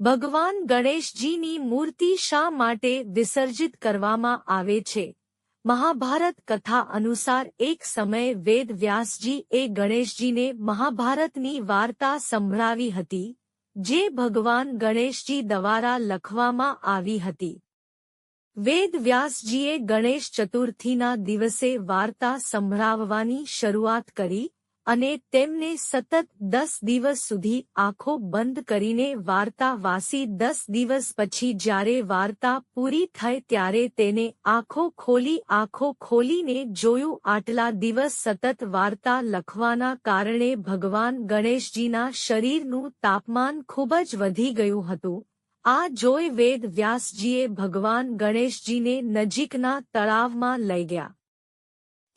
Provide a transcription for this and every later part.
ભગવાન ગણેશજીની મૂર્તિ શા માટે વિસર્જિત કરવામાં આવે છે? મહાભારત કથા અનુસાર એક સમયે વેદ વ્યાસજી એ ગણેશજીને મહાભારતની વાર્તા સંભળાવી હતી, જે ભગવાન ગણેશજી દ્વારા લખવામાં આવી હતી. વેદ વ્યાસજીએ ગણેશ ચતુર્થીના દિવસે વાર્તા સંભળાવવાની શરૂઆત કરી અને તેમને સતત દસ દિવસ સુધી આંખો બંધ કરીને વાર્તા વાસી દસ દિવસ પછી જ્યારે વાર્તા પૂરી થઈ ત્યારે તેને આંખો ખોલી, આંખો ખોલીને જોયું. આટલા દિવસ સતત વાર્તા લખવાના કારણે ભગવાન ગણેશજીના શરીરનું તાપમાન ખૂબ જ વધી ગયું હતું. આ જોઈ વેદ વ્યાસજીએ ભગવાન ગણેશજીને નજીકના તળાવમાં લઈ ગયા.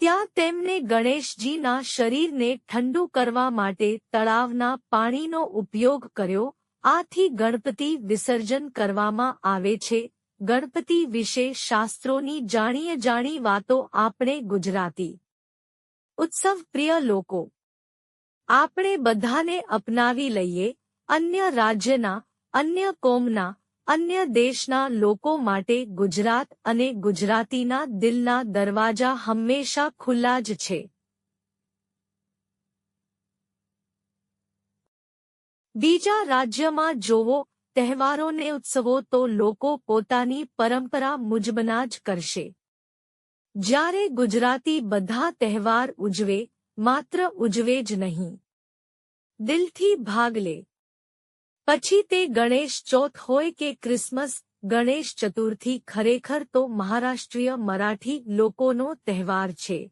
ત્યાં તેમને ગણેશજીના શરીરને ઠંડુ કરવા માટે તળાવના પાણીનો ઉપયોગ કર્યો. આથી ગણપતિ વિસર્જન કરવામાં આવે છે. ગણપતિ વિશે શાસ્ત્રોની જાણીએ જાણી વાતો આપણે ગુજરાતી ઉત્સવ પ્રિય લોકો. આપણે બધાને અપનાવી લઈએ. અન્ય રાજ્યના, અન્ય કોમના અન્ય દેશના લોકો માટે ગુજરાત અને ગુજરાતીના દિલના દરવાજા હંમેશા ખુલ્લા જ છે. બીજા રાજ્યમાં જોવો, તહેવારોને ઉત્સવો તો લોકો પોતાની પરંપરા મુજબના જ કરશે. જ્યારે ગુજરાતી બધા તહેવાર ઉજવે, માત્ર ઉજવે જ નહીં. દિલથી ભાગ લે. પછી તે ગણેશ ચોથ હોય કે ક્રિસમસ, ગણેશ ચતુર્થી ખરેખર તો મહારાષ્ટ્રીય મરાઠી લોકોનો તહેવાર છે.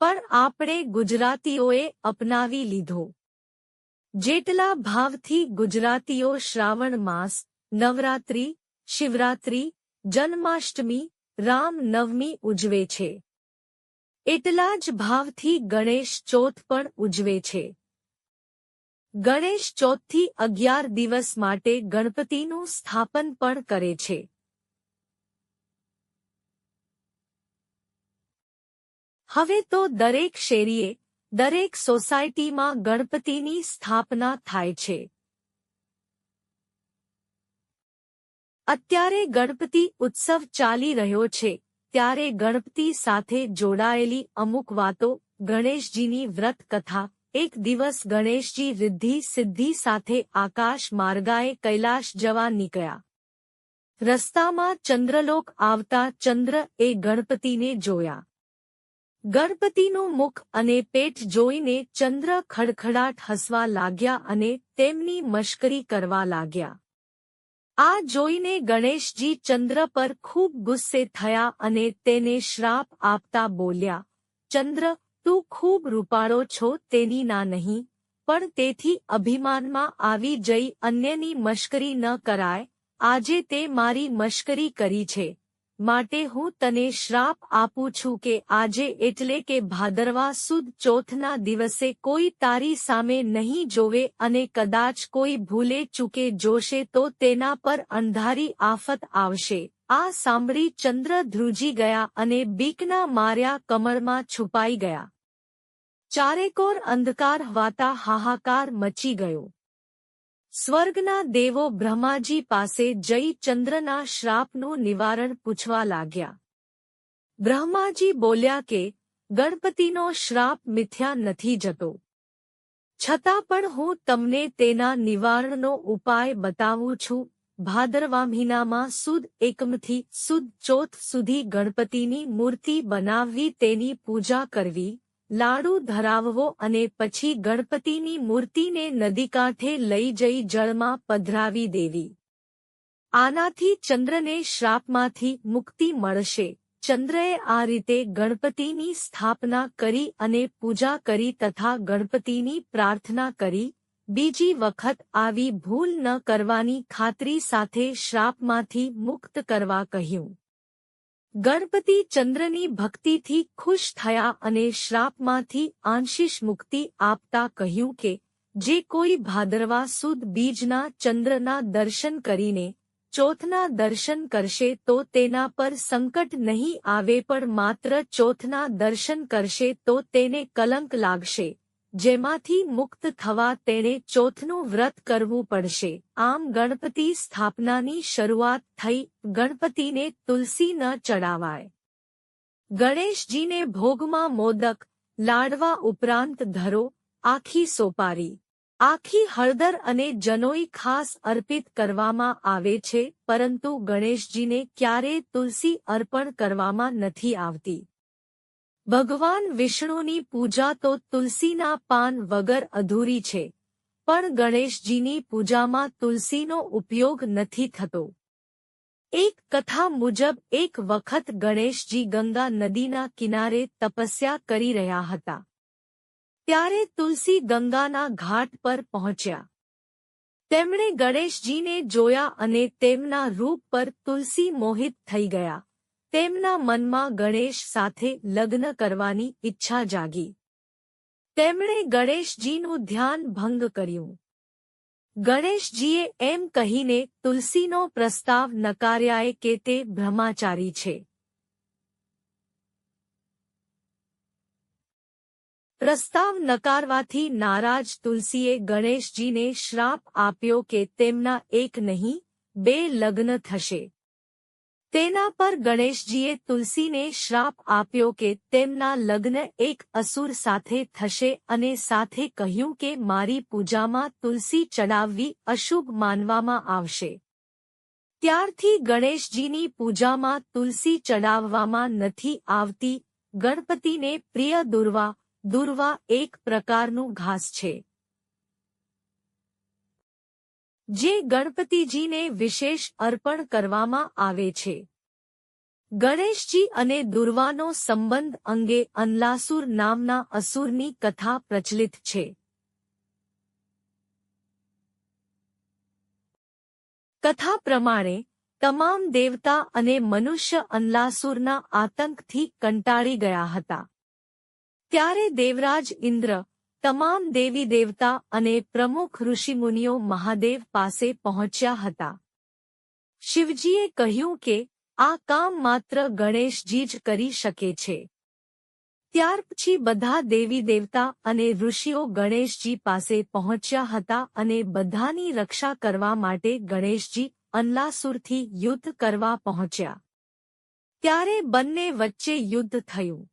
પણ આપણે ગુજરાતીઓએ અપનાવી લીધો. જેટલા ભાવથી ગુજરાતીઓ શ્રાવણ માસ, નવરાત્રી, શિવરાત્રી, જન્માષ્ટમી, રામ નવમી ઉજવે છે. એટલા જ ભાવથી ગણેશ ચોથ પણ ઉજવે છે. ગણેશ ચોથથી અગિયાર દિવસ માટે ગણપતિનું સ્થાપન પણ કરે છે. હવે તો દરેક શેરીએ, દરેક સોસાયટીમાં ગણપતિની સ્થાપના થાય છે. અત્યારે ગણપતિ ઉત્સવ ચાલી રહ્યો છે. ત્યારે ગણપતિ સાથે જોડાયેલી અમુક વાતો, ગણેશજીની વ્રત કથા, એક દિવસ ગણેશજી રિદ્ધિ સિદ્ધિ સાથે આકાશ માર્ગાએ કૈલાશ જવા નીકળ્યા. રસ્તામાં ચંદ્રલોક આવતા ચંદ્ર એ ગણપતિને જોયા. ગણપતિનું મુખ અને પેટ જોઈને ચંદ્ર ખડખડાટ હસવા લાગ્યા અને તેમની મશ્કરી કરવા લાગ્યા. આ જોઈને ગણેશજી ચંદ્ર પર ખૂબ ગુસ્સે થયા અને તેને શ્રાપ આપતા બોલ્યા, ચંદ્ર, તું ખૂબ રૂપાળો છો, તેની ના નહીં, પણ તેથી અભિમાનમાં આવી જઈ અન્યની મશ્કરી ન કરાય, આજે તે મારી મશ્કરી કરી છે. માટે હું તને શ્રાપ આપું છું કે આજે એટલે કે ભાદરવા સુદ ચોથના દિવસે કોઈ તારી સામે નહીં જોવે અને કદાચ કોઈ ભૂલે ચૂકે જોશે તો તેના પર અંધારી આફત આવશે. આ સાંભળી ચંદ્ર ધ્રુજી ગયા અને બીકના માર્યા કમરમાં છુપાઈ ગયા. ચારેકોર અંધકાર વાતા હાહાકાર મચી ગયો. સ્વર્ગના દેવો બ્રહ્માજી પાસે જઈ ચંદ્રના શ્રાપનું નિવારણ પૂછવા લાગ્યા. બ્રહ્માજી બોલ્યા કે, ગણપતિનો શ્રાપ મિથ્યા નથી જતો. છતાં પણ હું તમને તેના નિવારણનો ઉપાય બતાવું છું. ભાદરવા મહિનામાં સુદ એકમથી સુદ ચોથ સુધી ગણપતિની મૂર્તિ બનાવવી તેની પૂજા કરવી. લાડુ ધરાવવો અને પછી ગણપતિની મૂર્તિને નદીકાંઠે લઈ જઈ જળમાં પધરાવી દેવી. આનાથી ચંદ્રને શ્રાપમાંથી મુક્તિ મળશે. ચંદ્રએ આ રીતે ગણપતિની સ્થાપના કરી અને પૂજા કરી તથા ગણપતિની પ્રાર્થના કરી. બીજી વખત આવી ભૂલ ન કરવાની ખાતરી સાથે શ્રાપમાંથી મુક્ત કરવા કહ્યું. ગણપતિ ચંદ્રની ભક્તિથી ખુશ થયા અને શ્રાપમાંથી આંશિષ મુક્તિ આપતા કહ્યું કે, જે કોઈ ભાદરવા સુદ બીજના ચંદ્રના દર્શન કરીને ચોથના દર્શન કરશે તો તેના પર સંકટ નહીં આવે પણ માત્ર ચોથના દર્શન કરશે તો તેને કલંક લાગશે. જેમાંથી મુક્ત થવા તેણે ચોથનું વ્રત કરવું પડશે. આમ ગણપતિ સ્થાપનાની શરૂઆત થઈ, ગણપતિને તુલસી ન ચડાવાય. ગણેશજીને ભોગમાં મોદક, લાડવા ઉપરાંત ધરો, આખી સોપારી, આખી હળદર અને જનોઈ ખાસ અર્પિત કરવામાં આવે છે, પરંતુ ગણેશજીને ક્યારેય તુલસી અર્પણ કરવામાં નથી આવતી. ભગવાન વિષ્ણુની પૂજા તો તુલસીના પાન વગર અધૂરી છે. પણ ગણેશજીની પૂજામાં તુલસીનો ઉપયોગ નથી થતો. એક કથા મુજબ એક વખત ગણેશજી ગંગા નદીના કિનારે તપસ્યા કરી રહ્યા હતા. ત્યારે તુલસી ગંગાના ઘાટ પર પહોંચ્યા. તેમણે ગણેશજીને જોયા અને તેમના રૂપ પર તુલસી મોહિત થઈ ગયા. તેમના મનમાં ગણેશ સાથે લગ્ન કરવાની ઈચ્છા જાગી. તેમણે ગણેશજીનું ધ્યાન ભંગ કર્યું. ગણેશજીએ એમ કહીને તુલસીનો પ્રસ્તાવ નકાર્યાએ કે તે બ્રહ્માચારી છે. પ્રસ્તાવ નકારવાથી નારાજ તુલસીએ ગણેશજીને શ્રાપ આપ્યો કે તેમના એક નહીં, બે લગ્ન થશે. તેના પર ગણેશજીએ તુલસીને શ્રાપ આપ્યો કે તેમના લગ્ન એક અસુર સાથે થશે અને સાથે કહ્યું કે મારી પૂજામાં તુલસી ચડાવવી અશુભ માનવામાં આવશે. ત્યારથી ગણેશજીની પૂજામાં તુલસી ચડાવવામાં નથી આવતી. ગણપતિને પ્રિય દુર્વા દુર્વા એક પ્રકારનું ઘાસ છે. જે ગણપતિજીને વિશેષ અર્પણ કરવામાં આવે છે. ગણેશજી અને દુર્વાનો સંબંધ અંગે અનલાસુર નામના અસુરની કથા પ્રચલિત છે. કથા પ્રમાણે, તમામ દેવતા અને મનુષ્ય અનલાસુરના આતંકથી કંટાળી ગયા હતા. ત્યારે દેવરાજ ઇન્દ્ર તમામ દેવી દેવતા અને પ્રમુખ ઋષિમુનિઓ મહાદેવ પાસે પહોંચ્યા હતા. શિવજીએ કહ્યું કે, આ કામ માત્ર ગણેશજી જ કરી શકે છે. ત્યાર પછી બધા દેવી દેવતા અને ઋષિઓ ગણેશજી પાસે પહોંચ્યા હતા અને બધાની રક્ષા કરવા માટે ગણેશજી અલ્લાસુરથી યુદ્ધ કરવા પહોંચ્યા. ત્યારે બંને વચ્ચે યુદ્ધ થયું.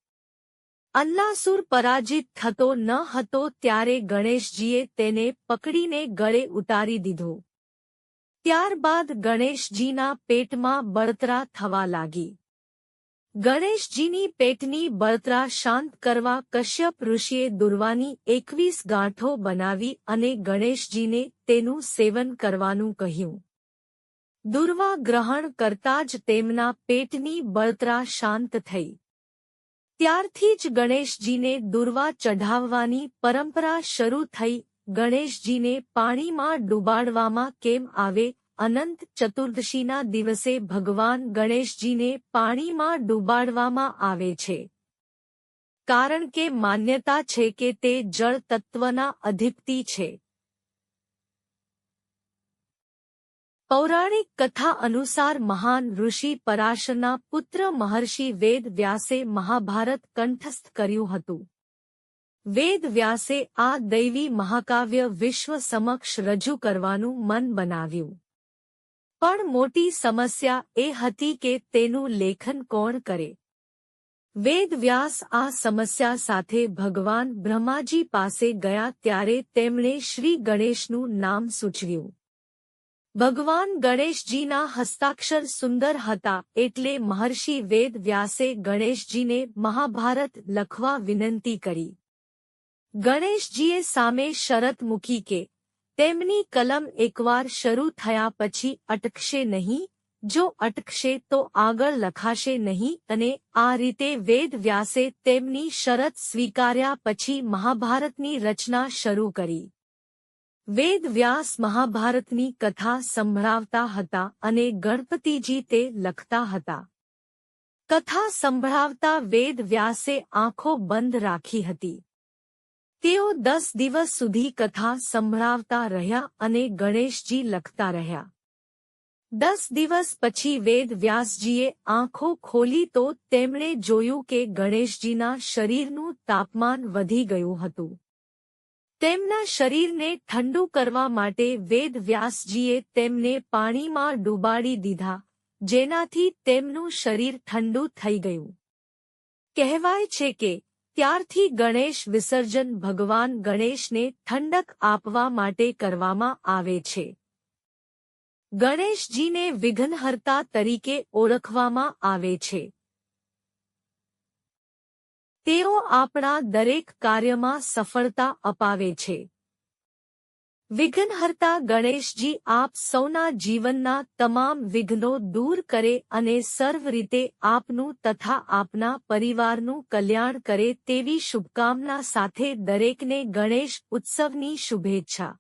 અલ્લાસુર પરાજિત થતો ન હતો ત્યારે ગણેશજીએ તેને પકડીને ગળે ઉતારી દીધો. ત્યારબાદ ગણેશજીના પેટમાં બળતરા થવા લાગી. ગણેશજીની પેટની બળતરા શાંત કરવા કશ્યપ ઋષિએ દુર્વાની એકવીસ ગાંઠો બનાવી અને ગણેશજીને તેનું સેવન કરવાનું કહ્યું. દુર્વા ગ્રહણ કરતા જ તેમના પેટની બળતરા શાંત થઈ. ત્યારથી જ ગણેશજીને દુર્વા ચઢાવવાની પરંપરા શરૂ થઈ. ગણેશજીને પાણીમાં ડૂબાડવામાં કેમ આવે? અનંત ચતુર્દશીના દિવસે ભગવાન ગણેશજીને પાણીમાં ડૂબાડવામાં આવે છે. કારણ કે માન્યતા છે કે તે જળ તત્વના અધિપતિ છે. પૌરાણિક કથા અનુસાર મહાન ઋષિ પરાશરના પુત્ર મહર્ષિ વેદ વ્યાસે મહાભારત કંઠસ્થ કર્યું હતું. વેદ વ્યાસે આ દૈવી મહાકાવ્ય વિશ્વ સમક્ષ રજૂ કરવાનું મન બનાવ્યું. પણ મોટી સમસ્યા એ હતી કે તેનું લેખન કોણ કરે? વેદ વ્યાસ આ સમસ્યા સાથે ભગવાન બ્રહ્માજી પાસે ગયા ત્યારે તેમણે શ્રી ગણેશનું નામ સૂચવ્યું. ભગવાન ગણેશજીના હસ્તાક્ષર સુંદર હતા એટલે મહર્ષિ વેદ વ્યાસે ગણેશજીને મહાભારત લખવા વિનંતી કરી. ગણેશજીએ સામે શરત મૂકી કે તેમની કલમ એકવાર શરૂ થયા પછી અટકશે નહીં, જો અટકશે તો આગળ લખાશે નહીં અને આ રીતે વેદ વ્યાસે તેમની શરત સ્વીકાર્યા પછી મહાભારતની રચના શરૂ કરી. વેદ વ્યાસ મહાભારતની કથા સંભળાવતા હતા અને ગણપતિજી તે લખતા હતા. કથા સંભળાવતા વેદ વ્યાસે આંખો બંધ રાખી હતી. તેઓ દસ દિવસ સુધી કથા સંભળાવતા રહ્યા અને ગણેશજી લખતા રહ્યા. દસ દિવસ પછી વેદ વ્યાસજીએ આંખો ખોલી તો તેમણે જોયું કે ગણેશજીના શરીરનું તાપમાન વધી ગયું હતું. તેમના શરીરને ઠંડુ કરવા માટે વેદ વ્યાસજીએ તેમને પાણીમાં ડૂબાડી દીધા, જેનાથી તેમનું શરીર ઠંડુ થઈ ગયું. કહેવાય છે કે, ત્યારથી ગણેશ વિસર્જન ભગવાન ગણેશને ઠંડક આપવા માટે કરવામાં આવે છે. ગણેશજીને વિઘ્નહર્તા તરીકે ઓળખવામાં આવે છે. તેઓ આપણા દરેક કાર્યમાં સફળતા અપાવે છે. વિઘ્નહર્તા ગણેશજી આપ સૌના જીવનના તમામ વિઘ્નો દૂર કરે અને સર્વ રીતે આપનું તથા આપના પરિવારનું કલ્યાણ કરે તેવી શુભકામના સાથે દરેકને ગણેશ ઉત્સવની શુભેચ્છા.